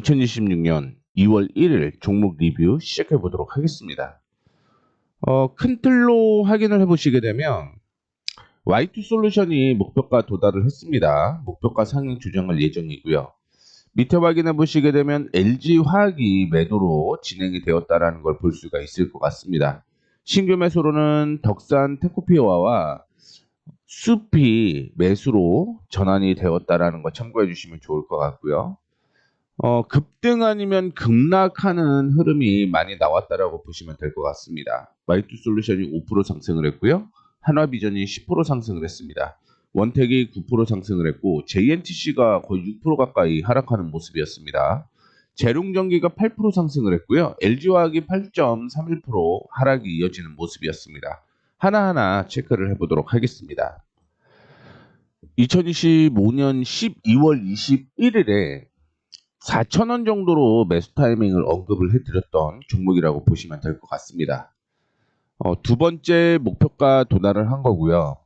2026년 2월 1일 종목 리뷰 시작해 보도록 하겠습니다. 어, 큰 틀로 확인을 해 보시게 되면 Y2 솔루션이 목표가 도달을 했습니다. 목표가 상향 조정할 예정이고요. 밑에 확인해 보시게 되면 LG 화학이 매도로 진행이 되었다라는 걸 볼 수가 있을 것 같습니다. 신규 매수로는 덕산 테코피어와 숲이 매수로 전환이 되었다라는 거 참고해 주시면 좋을 것 같고요. 어, 급등 아니면 급락하는 흐름이 많이 나왔다라고 보시면 될 것 같습니다. 마이투 솔루션이 5% 상승을 했고요. 한화비전이 10% 상승을 했습니다. 원택이 9% 상승을 했고 JNTC가 거의 6% 가까이 하락하는 모습이었습니다. 재룡전기가 8% 상승을 했고요. LG화학이 8.31% 하락이 이어지는 모습이었습니다. 하나하나 체크를 해보도록 하겠습니다. 2025년 12월 21일에 4,000원 정도로 매수 타이밍을 언급을 해드렸던 종목이라고 보시면 될 것 같습니다. 어, 두 번째 목표가 도달을 한 거고요.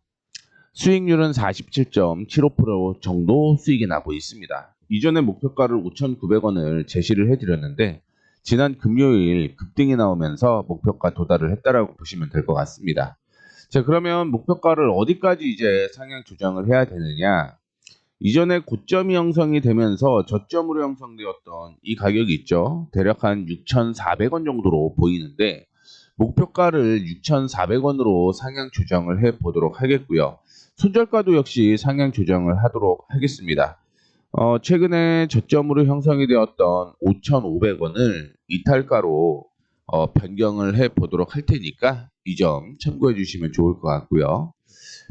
수익률은 47.75% 정도 수익이 나고 있습니다. 이전에 목표가를 5,900원을 제시를 해드렸는데 지난 금요일 급등이 나오면서 목표가 도달을 했다라고 보시면 될 것 같습니다. 자 그러면 목표가를 어디까지 이제 상향 조정을 해야 되느냐? 이전에 고점이 형성이 되면서 저점으로 형성되었던 이 가격이 있죠. 대략 한 6,400원 정도로 보이는데 목표가를 6,400원으로 상향 조정을 해 보도록 하겠고요. 손절가도 역시 상향 조정을 하도록 하겠습니다. 어, 최근에 저점으로 형성이 되었던 5,500원을 이탈가로 어, 변경을 해 보도록 할 테니까 이 점 참고해 주시면 좋을 것 같고요.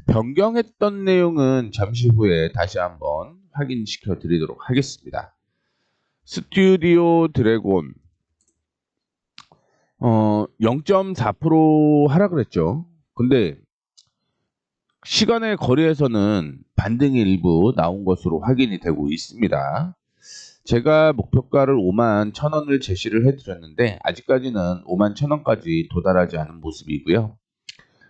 변경했던 내용은 잠시 후에 다시 한번 확인시켜 드리도록 하겠습니다. 스튜디오 드래곤 어, 0.4% 하락을 했죠. 근데 시간의 거리에서는 반등이 일부 나온 것으로 확인이 되고 있습니다. 제가 목표가를 5만 1000원을 제시를 해드렸는데 아직까지는 5만 1000원까지 도달하지 않은 모습이고요.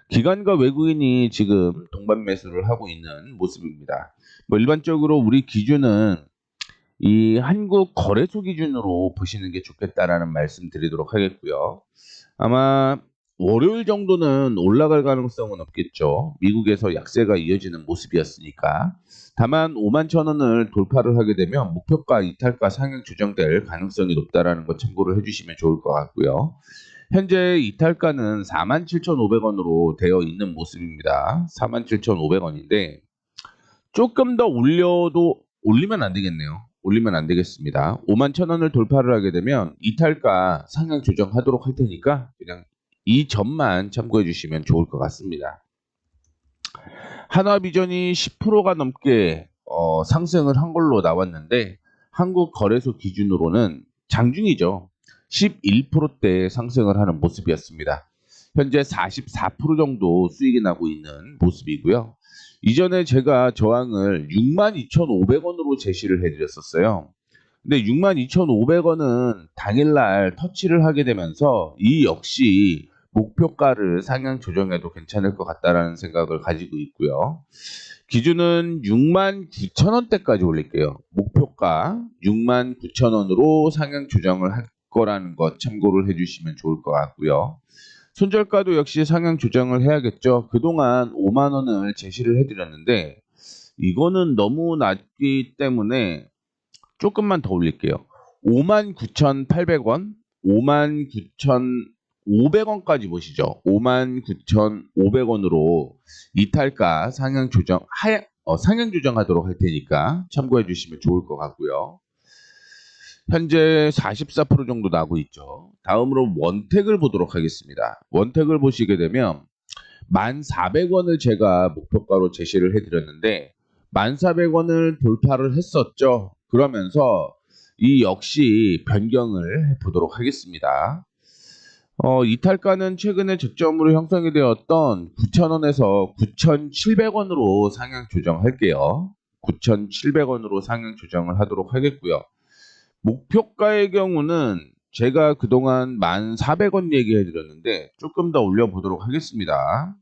기관과 외국인이 지금 동반 매수를 하고 있는 모습입니다. 뭐 일반적으로 우리 기준은 이 한국 거래소 기준으로 보시는 게 좋겠다라는 말씀 드리도록 하겠고요. 아마 월요일 정도는 올라갈 가능성은 없겠죠. 미국에서 약세가 이어지는 모습이었으니까. 다만 5만 천 원을 돌파를 하게 되면 목표가 이탈가 상향 조정될 가능성이 높다라는 거 참고를 해주시면 좋을 것 같고요. 현재 이탈가는 47,500원으로 되어 있는 모습입니다. 47,500원인데 조금 더 올려도 올리면 안 되겠네요. 올리면 안 되겠습니다. 5만 천 원을 돌파를 하게 되면 이탈가 상향 조정하도록 할 테니까 그냥 이 점만 참고해 주시면 좋을 것 같습니다. 한화비전이 10%가 넘게 어, 상승을 한 걸로 나왔는데 한국 거래소 기준으로는 장중이죠. 11%대 상승을 하는 모습이었습니다. 현재 44% 정도 수익이 나고 있는 모습이고요. 이전에 제가 저항을 62,500원으로 제시를 해드렸었어요. 근데 62,500원은 당일날 터치를 하게 되면서 이 역시 목표가를 상향 조정해도 괜찮을 것 같다라는 생각을 가지고 있고요. 기준은 69,000원대까지 올릴게요. 목표가 69,000원으로 상향 조정을 할 거라는 것 참고를 해주시면 좋을 것 같고요. 손절가도 역시 상향 조정을 해야겠죠. 그동안 5만 원을 제시를 해드렸는데 이거는 너무 낮기 때문에 조금만 더 올릴게요. 59,800원, 59,500원까지 보시죠. 59,500원으로 이탈가 상향 조정 하향 어, 상향 조정하도록 할 테니까 참고해 주시면 좋을 것 같고요. 현재 44% 정도 나고 있죠. 다음으로 원택을 보도록 하겠습니다. 원택을 보시게 되면 1,400원을 제가 목표가로 제시를 해드렸는데 1,400원을 돌파를 했었죠. 그러면서 이 역시 변경을 해보도록 하겠습니다. 어, 이탈가는 최근에 저점으로 형성이 되었던 9,000원에서 9,700원으로 상향 조정할게요. 9,700원으로 상향 조정을 하도록 하겠고요. 목표가의 경우는 제가 그동안 1,400원 얘기해 드렸는데 조금 더 올려보도록 하겠습니다.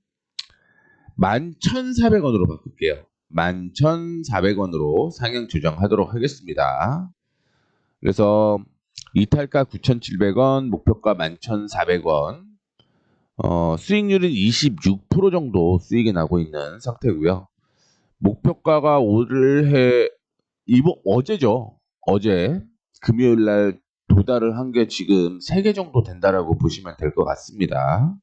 11,400원으로 바꿀게요. 11,400원으로 상향 조정하도록 하겠습니다. 그래서 이탈가 9,700원, 목표가 11,400원, 어, 수익률은 26% 정도 수익이 나고 있는 상태고요. 목표가가 올해 이번 어제죠. 어제 금요일 날 도달을 한 게 지금 3개 정도 된다라고 보시면 될 것 같습니다.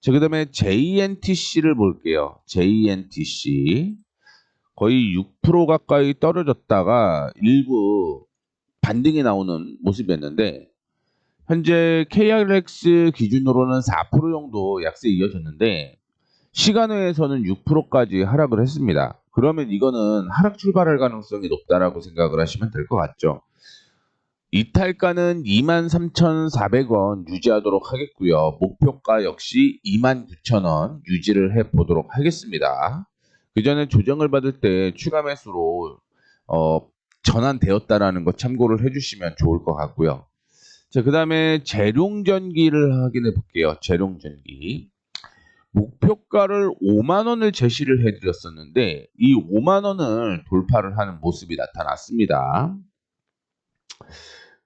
자, 그 다음에 JNTC를 볼게요. JNTC 거의 6% 가까이 떨어졌다가 일부 반등이 나오는 모습이었는데 현재 KRX 기준으로는 4% 정도 약세 이어졌는데 시간외에서는 6%까지 하락을 했습니다. 그러면 이거는 하락 출발할 가능성이 높다라고 생각을 하시면 될 것 같죠. 이탈가는 23,400원 유지하도록 하겠고요. 목표가 역시 29,000원 유지를 해 보도록 하겠습니다. 그 전에 조정을 받을 때 추가 매수로 어, 전환되었다라는 거 참고를 해주시면 좋을 것 같고요. 자, 그 다음에 재룡전기를 확인해 볼게요. 재룡전기. 목표가를 5만 원을 제시를 해드렸었는데 이 5만 원을 돌파를 하는 모습이 나타났습니다.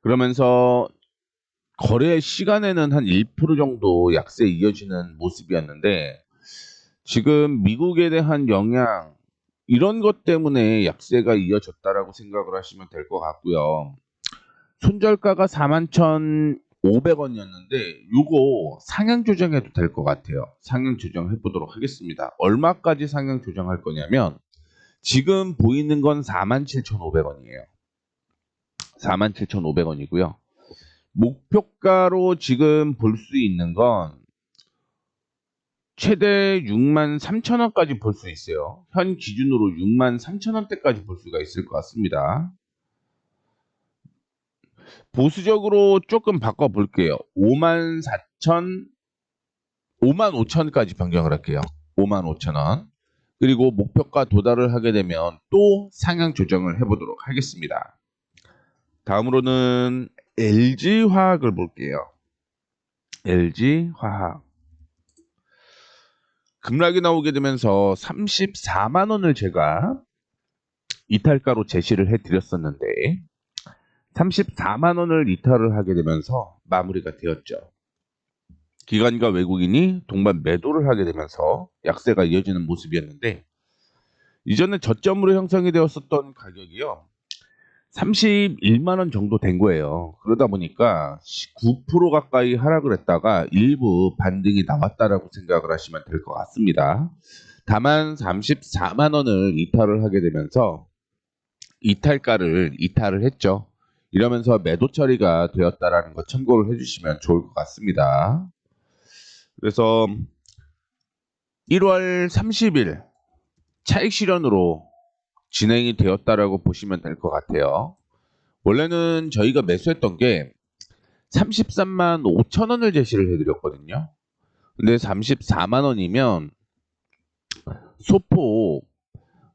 그러면서 거래 시간에는 한 1% 정도 약세 이어지는 모습이었는데 지금 미국에 대한 영향 이런 것 때문에 약세가 이어졌다라고 생각을 하시면 될 것 같고요. 손절가가 41,500원이었는데 요거 상향 조정해도 될 것 같아요. 상향 조정해 보도록 하겠습니다. 얼마까지 상향 조정할 거냐면 지금 보이는 건 47,500원이에요. 47,500원이고요. 목표가로 지금 볼 수 있는 건 최대 6만 3천 원까지 볼 수 있어요. 현 기준으로 6만 3천 원대까지 볼 수가 있을 것 같습니다. 보수적으로 조금 바꿔 볼게요. 5만 4천 5만 5천까지 변경을 할게요. 5만 5천 원. 그리고 목표가 도달을 하게 되면 또 상향 조정을 해보도록 하겠습니다. 다음으로는 LG화학을 볼게요. LG화학. 급락이 나오게 되면서 34만 원을 제가 이탈가로 제시를 해드렸었는데 34만 원을 이탈을 하게 되면서 마무리가 되었죠. 기관과 외국인이 동반 매도를 하게 되면서 약세가 이어지는 모습이었는데 이전에 저점으로 형성이 되었었던 가격이요. 31만 원 정도 된 거예요. 그러다 보니까 9% 가까이 하락을 했다가 일부 반등이 나왔다라고 생각을 하시면 될 것 같습니다. 다만 34만 원을 이탈을 하게 되면서 이탈가를 이탈을 했죠. 이러면서 매도 처리가 되었다라는 거 참고를 해주시면 좋을 것 같습니다. 그래서 1월 30일 차익 실현으로 진행이 되었다라고 보시면 될 것 같아요. 원래는 저희가 매수했던 게 33만 5천 원을 제시를 해드렸거든요. 근데 34만 원이면 소폭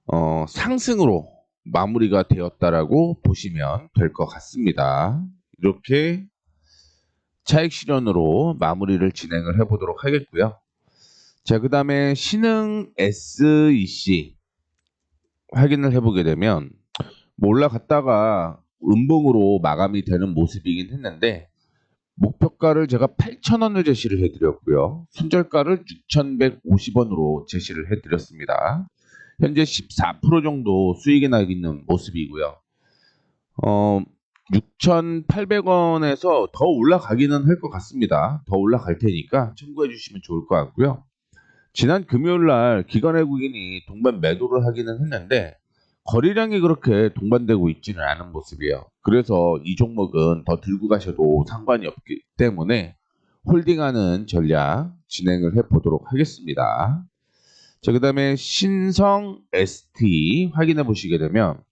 어, 상승으로 마무리가 되었다라고 보시면 될 것 같습니다. 이렇게 차익 실현으로 마무리를 진행을 해보도록 하겠고요. 자, 그 다음에 신흥 SEC 확인을 해보게 되면 뭐 올라갔다가 음봉으로 마감이 되는 모습이긴 했는데 목표가를 제가 8,000원을 제시를 해드렸고요. 순절가를 6,150원으로 제시를 해드렸습니다. 현재 14% 정도 수익이 나고 있는 모습이고요. 어, 6,800원에서 더 올라가기는 할 것 같습니다. 더 올라갈 테니까 참고해 주시면 좋을 것 같고요. 지난 금요일 날 기관 외국인이 동반 매도를 하기는 했는데 거래량이 그렇게 동반되고 있지는 않은 모습이에요. 그래서 이 종목은 더 들고 가셔도 상관이 없기 때문에 홀딩하는 전략 진행을 해 보도록 하겠습니다. 자, 그 다음에 신성 ST 확인해 보시게 되면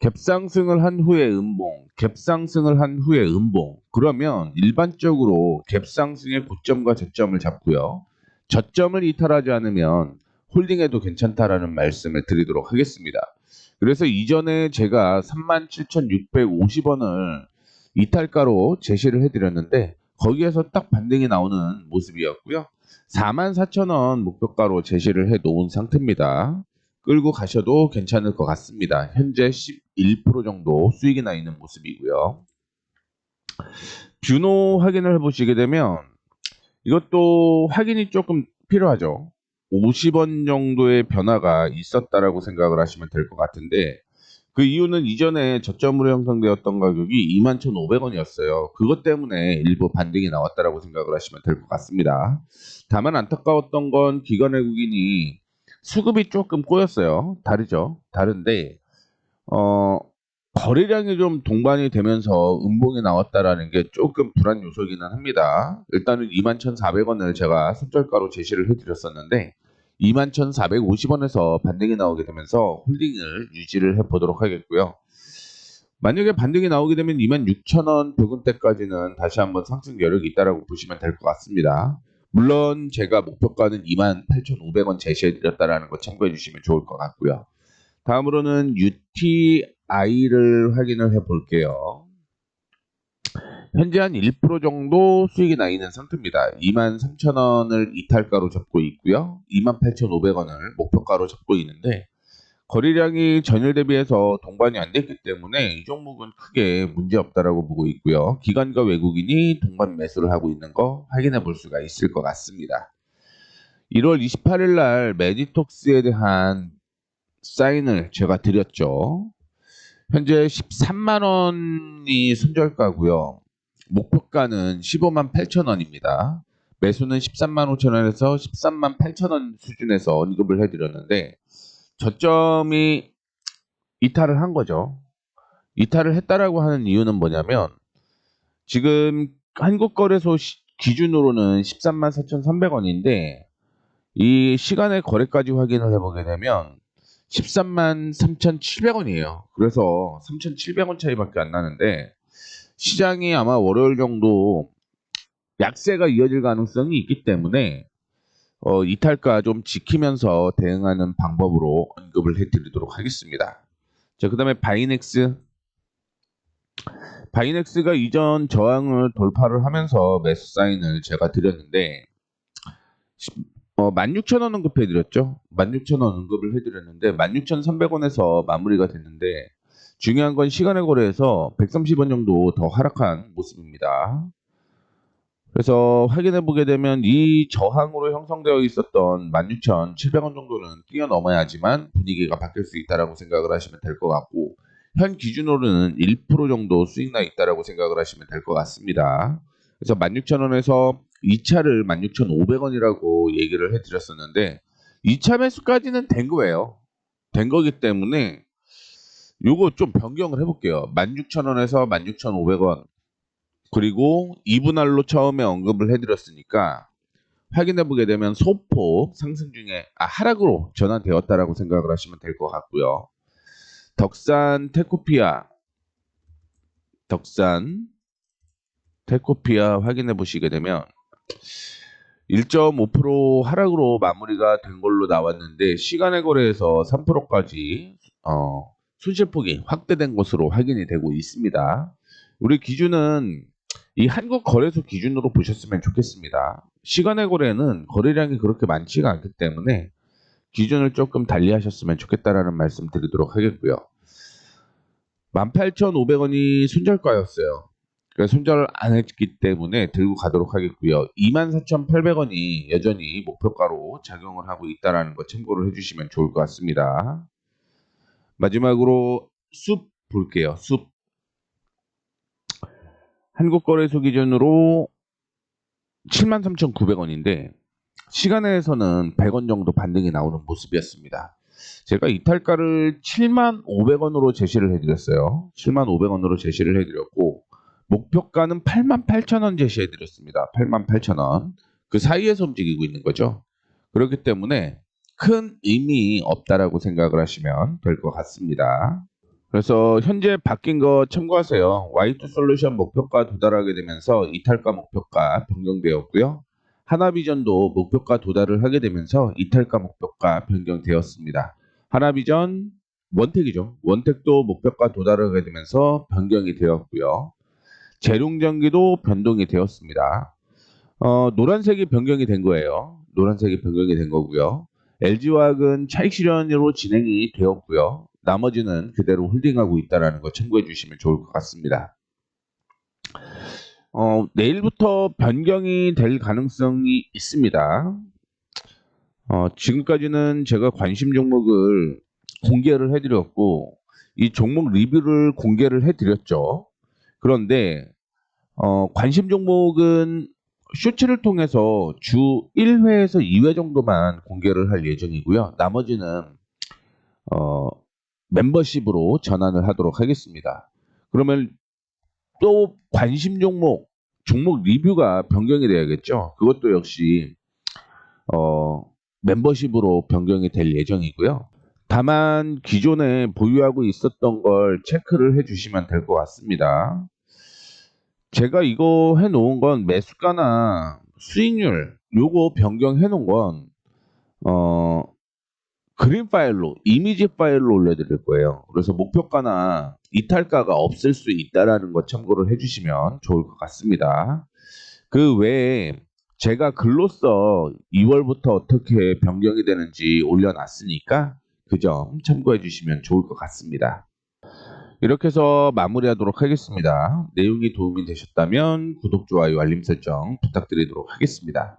갭상승을 한 후에 음봉, 갭상승을 한 후에 음봉. 그러면 일반적으로 갭상승의 고점과 저점을 잡고요. 저점을 이탈하지 않으면 홀딩해도 괜찮다라는 말씀을 드리도록 하겠습니다. 그래서 이전에 제가 37,650원을 이탈가로 제시를 해드렸는데 거기에서 딱 반등이 나오는 모습이었고요. 44,000원 목표가로 제시를 해 놓은 상태입니다. 끌고 가셔도 괜찮을 것 같습니다. 현재 11% 정도 수익이 나 있는 모습이고요. 뷰노 확인을 해보시게 되면 이것도 확인이 조금 필요하죠. 50원 정도의 변화가 있었다라고 생각을 하시면 될 것 같은데 그 이유는 이전에 저점으로 형성되었던 가격이 21,500원이었어요. 그것 때문에 일부 반등이 나왔다라고 생각을 하시면 될 것 같습니다. 다만 안타까웠던 건 기관 외국인이 수급이 조금 꼬였어요. 다르죠. 다른데 어 거래량이 좀 동반이 되면서 음봉이 나왔다라는 게 조금 불안 요소이기는 합니다. 일단은 21,400원을 제가 손절가로 제시를 해드렸었는데 21,450원에서 반등이 나오게 되면서 홀딩을 유지를 해보도록 하겠고요. 만약에 반등이 나오게 되면 26,000원 부근대까지는 다시 한번 상승 여력이 있다라고 보시면 될 것 같습니다. 물론 제가 목표가는 28,500원 제시해드렸다라는 거 참고해 주시면 좋을 것 같고요. 다음으로는 UTI를 확인을 해 볼게요. 현재 한 1% 정도 수익이 나 있는 상태입니다. 23,000원을 이탈가로 잡고 있고요. 28,500원을 목표가로 잡고 있는데 거래량이 전일 대비해서 동반이 안 됐기 때문에 이 종목은 크게 문제 없다라고 보고 있고요. 기관과 외국인이 동반 매수를 하고 있는 거 확인해 볼 수가 있을 것 같습니다. 1월 28일 날 메디톡스에 대한 사인을 제가 드렸죠. 현재 13만 원이 손절가고요. 목표가는 15만 8천 원입니다. 매수는 13만 5천 원에서 13만 8천 원 수준에서 언급을 해드렸는데 저점이 이탈을 한 거죠. 이탈을 했다라고 하는 이유는 뭐냐면 지금 한국거래소 시- 기준으로는 13만 4,300원인데 이 시간의 거래까지 확인을 해보게 되면 13만 3,700원이에요. 그래서 3,700원 차이밖에 안 나는데 시장이 아마 월요일 정도 약세가 이어질 가능성이 있기 때문에 어, 이탈가 좀 지키면서 대응하는 방법으로 언급을 해드리도록 하겠습니다. 자, 그 다음에 바이넥스. 바이넥스가 이전 저항을 돌파를 하면서 매수 사인을 제가 드렸는데, 시- 어, 16,000원 언급해드렸죠? 16,000원 언급을 해드렸는데, 16,300원에서 마무리가 됐는데, 중요한 건 시간의 거래에서 130원 정도 더 하락한 모습입니다. 그래서 확인해 보게 되면 이 저항으로 형성되어 있었던 16,700원 정도는 뛰어넘어야지만 분위기가 바뀔 수 있다라고 생각을 하시면 될 것 같고 현 기준으로는 1% 정도 수익 나 있다라고 생각을 하시면 될 것 같습니다. 그래서 16,000원에서 2차를 16,500원이라고 얘기를 해드렸었는데 2차 매수까지는 된 거예요. 된 거기 때문에 요거 좀 변경을 해볼게요. 16,000원에서 16,500원 그리고 2분할로 처음에 언급을 해드렸으니까 확인해 보게 되면 소폭 상승 중에 아, 하락으로 전환되었다라고 생각을 하시면 될 것 같고요. 덕산 테코피아 덕산 테코피아 확인해 보시게 되면 1.5% 하락으로 마무리가 된 걸로 나왔는데 시간의 거래에서 3%까지 어, 손실폭이 확대된 것으로 확인이 되고 있습니다. 우리 기준은 이 한국 거래소 기준으로 보셨으면 좋겠습니다. 시간의 거래는 거래량이 그렇게 많지가 않기 때문에 기준을 조금 달리 하셨으면 좋겠다라는 말씀 드리도록 하겠고요. 18,500원이 손절가였어요. 손절을 안 했기 때문에 들고 가도록 하겠고요. 24,800원이 여전히 목표가로 작용을 하고 있다는 거 참고를 해주시면 좋을 것 같습니다. 마지막으로 숲 볼게요. 숲. 한국거래소 기준으로 73,900원인데 시간에서는 100원 정도 반등이 나오는 모습이었습니다. 제가 이탈가를 7,500원으로 제시를 해드렸어요. 7,500원으로 제시를 해드렸고 목표가는 88,000원 제시해드렸습니다. 88,000원 그 사이에서 움직이고 있는 거죠. 그렇기 때문에 큰 의미 없다라고 생각을 하시면 될 것 같습니다. 그래서 현재 바뀐 거 참고하세요. Y2 솔루션 목표가 도달하게 되면서 이탈가 목표가 변경되었고요. 하나비전도 목표가 도달을 하게 되면서 이탈가 목표가 변경되었습니다. 하나비전 원택이죠. 원택도 목표가 도달하게 되면서 변경이 되었고요. 재룡전기도 변동이 되었습니다. 어, 노란색이 변경이 된 거예요. 노란색이 변경이 된 거고요. LG화학은 차익 실현으로 진행이 되었고요. 나머지는 그대로 홀딩하고 있다는 거 참고해 주시면 좋을 것 같습니다. 어, 내일부터 변경이 될 가능성이 있습니다. 어, 지금까지는 제가 관심 종목을 공개를 해드렸고, 이 종목 리뷰를 공개를 해드렸죠. 그런데, 어, 관심 종목은 쇼츠를 통해서 주 1회에서 2회 정도만 공개를 할 예정이고요. 나머지는, 어, 멤버십으로 전환을 하도록 하겠습니다. 그러면 또 관심 종목, 종목 리뷰가 변경이 돼야겠죠. 그것도 역시 어, 멤버십으로 변경이 될 예정이고요. 다만 기존에 보유하고 있었던 걸 체크를 해주시면 될 것 같습니다. 제가 이거 해놓은 건 매수가나 수익률 요거 변경해 놓은 건 어, 그림 파일로 이미지 파일로 올려드릴 거예요. 그래서 목표가나 이탈가가 없을 수 있다라는 거 참고를 해주시면 좋을 것 같습니다. 그 외에 제가 글로써 2월부터 어떻게 변경이 되는지 올려놨으니까 그 점 참고해 주시면 좋을 것 같습니다. 이렇게 해서 마무리하도록 하겠습니다. 내용이 도움이 되셨다면 구독, 좋아요, 알림 설정 부탁드리도록 하겠습니다.